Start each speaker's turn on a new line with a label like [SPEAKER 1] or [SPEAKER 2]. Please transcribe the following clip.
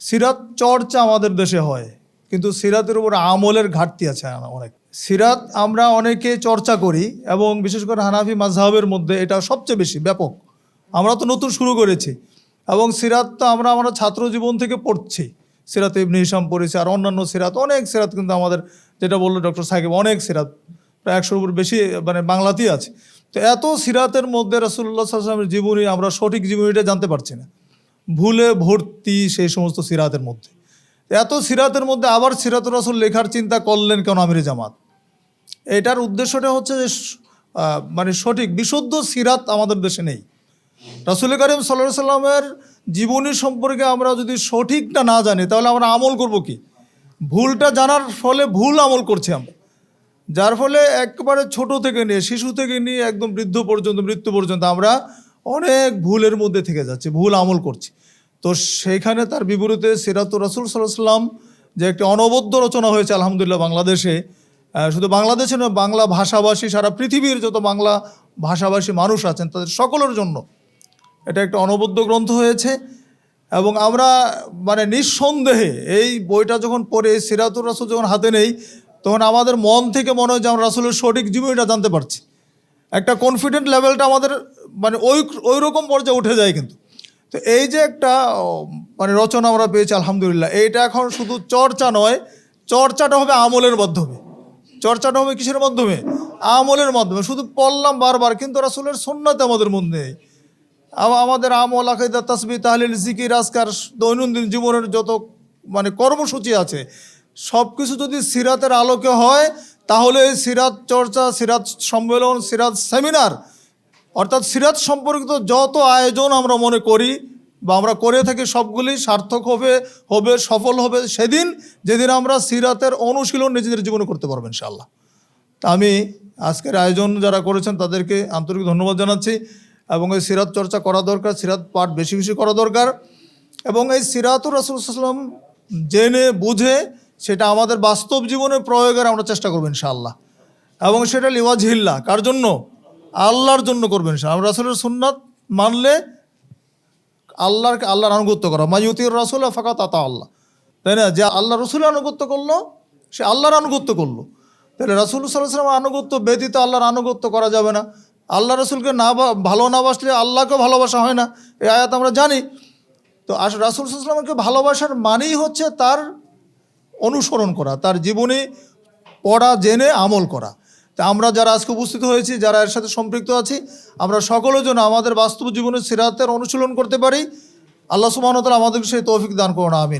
[SPEAKER 1] সিরাত চর্চা আমাদের দেশে হয়, কিন্তু সিরাতের উপর আমলের ঘাটতি আছে অনেক। সিরাত আমরা অনেকে চর্চা করি এবং বিশেষ করে হানাফি মাঝহাবের মধ্যে এটা সবচেয়ে বেশি, ব্যাপক। আমরা তো নতুন শুরু করেছি এবং সিরাত তো আমরা আমরা ছাত্র জীবন থেকে পড়ছি। সিরাত ইবনে হিসাম পড়েছি আর অন্যান্য সিরাত, অনেক সিরাত কিন্তু আমাদের যেটা বলল ডক্টর সাহেব অনেক সিরাত, প্রায় একশোর উপর বেশি মানে বাংলাতেই আছে। তো এত সিরাতের মধ্যে রাসুল্লাহ সাল্লামের জীবনী, আমরা সঠিক জীবনীটা জানতে পারছি না। ভুলে ভর্তি সেই সমস্ত সিরাতের মধ্যে। এত সিরাতের মধ্যে আবার সিরাতুর রাসুল লেখার চিন্তা করলেন কেন আমির জামাত? এটার উদ্দেশ্যটা হচ্ছে যে মানে সঠিক, বিশুদ্ধ সিরাত আমাদের দেশে নেই। রাসুল করিম সাল্লাহ সাল্লামের জীবনী সম্পর্কে আমরা যদি সঠিকটা না জানি, তাহলে আমরা আমল করব কি? ভুলটা জানার ফলে ভুল আমল করছি আমরা। যার ফলে একবারে ছোট থেকে নিয়ে, শিশু থেকে নিয়ে একদম বৃদ্ধ পর্যন্ত, মৃত্যু পর্যন্ত আমরা অনেক ভুলের মধ্যে থেকে যাচ্ছে, ভুল আমল করছি। তো সেইখানে তার বিপরীতে সিরাতুর রাসুল সাল্লাম যে একটি অনবদ্য রচনা হয়েছে, আলহামদুলিল্লাহ বাংলাদেশে শুধু বাংলাদেশে নয়, বাংলা ভাষাভাষী, সারা পৃথিবীর যত বাংলা ভাষাভাষী মানুষ আছেন, তাদের সকলের জন্য এটা একটা অনবদ্য গ্রন্থ হয়েছে। এবং আমরা মানে নিঃসন্দেহে এই বইটা যখন পড়ে, সিরাতুর রাসুল যখন হাতে নেই, তখন আমাদের মন থেকে মনে হয় যে আমরা রাসুলের সঠিক জীবনীটা জানতে পারছি। একটা কনফিডেন্ট লেভেলটা আমাদের মানে ওই ওই রকম পর্যায়ে উঠে যায় কিন্তু। তো এই যে একটা মানে রচনা আমরা পেয়েছি, আলহামদুলিল্লাহ। এইটা এখন শুধু চর্চা নয়, চর্চাটা হবে আমলের মাধ্যমে। চর্চাটা হবে কিসের মাধ্যমে? আমলের মাধ্যমে। শুধু পড়লাম বারবার, কিন্তু রাসুলের সন্ন্যাতে আমাদের মধ্যে নেই। আম- আমাদের আমল আকাইদা তাসবি, তাহলিল, জিকির, আজকার, দৈনন্দিন জীবনের যত মানে কর্মসূচি আছে সব কিছু যদি সিরাতের আলোকে হয়, তাহলে এই সিরাত চর্চা, সিরাত সম্মেলন, সিরাত সেমিনার অর্থাৎ সিরাত সম্পর্কিত যত আয়োজন আমরা মনে করি বা আমরা করে থাকি সবগুলি সার্থক হবে হবে, সফল হবে, সেদিন, যেদিন আমরা সিরাতের অনুশীলন নিজেদের জীবনে করতে পারব ইনশাআল্লাহ। তা আমি আজকের আয়োজন যারা করেছেন তাদেরকে আন্তরিক ধন্যবাদ জানাচ্ছি এবং এই সিরাত চর্চা করা দরকার, সিরাত পাঠ বেশি বেশি করা দরকার এবং এই সিরাতুর রাসুলাম জেনে বুঝে সেটা আমাদের বাস্তব জীবনে প্রয়োগের আমরা চেষ্টা করব ইনশাআল্লাহ। এবং সেটা লিওয়াজহিল্লা কার জন্য? আল্লাহর জন্য করবেন ইনশাআল্লাহ। রাসুলের সুন্নাত মানলে আল্লাহর আল্লাহর আনুগত্য করা। মাইউতির রাসুল ফাঁকা তাতা আল্লাহ। তাই না? যে আল্লাহ রসুলের আনুগত্য করল, সে আল্লাহর আনুগত্য করল। তাহলে রাসুল সাল্লাহাম আনুগত্য ব্যতীত আল্লাহর আনুগত্য করা যাবে না। আল্লাহ রসুলকে না ভালো না বাসলে আল্লাহকে ভালোবাসা হয় না। এই আয়াত আমরা জানি। তো আস রাসুল সাল্লামকে ভালোবাসার মানেই হচ্ছে তার অনুসরণ করা, তার জীবনে পড়া, জেনে আমল করা। তা আমরা যারা আজকে উপস্থিত হয়েছি, যারা এর সাথে সম্পৃক্ত আছি, আমরা সকলে জন্য আমাদের বাস্তব জীবনের সিরাতের অনুশীলন করতে পারি। আল্লাহ সুবাহতাল আমাদের সেই তৌফিক দান করুন, আমিন।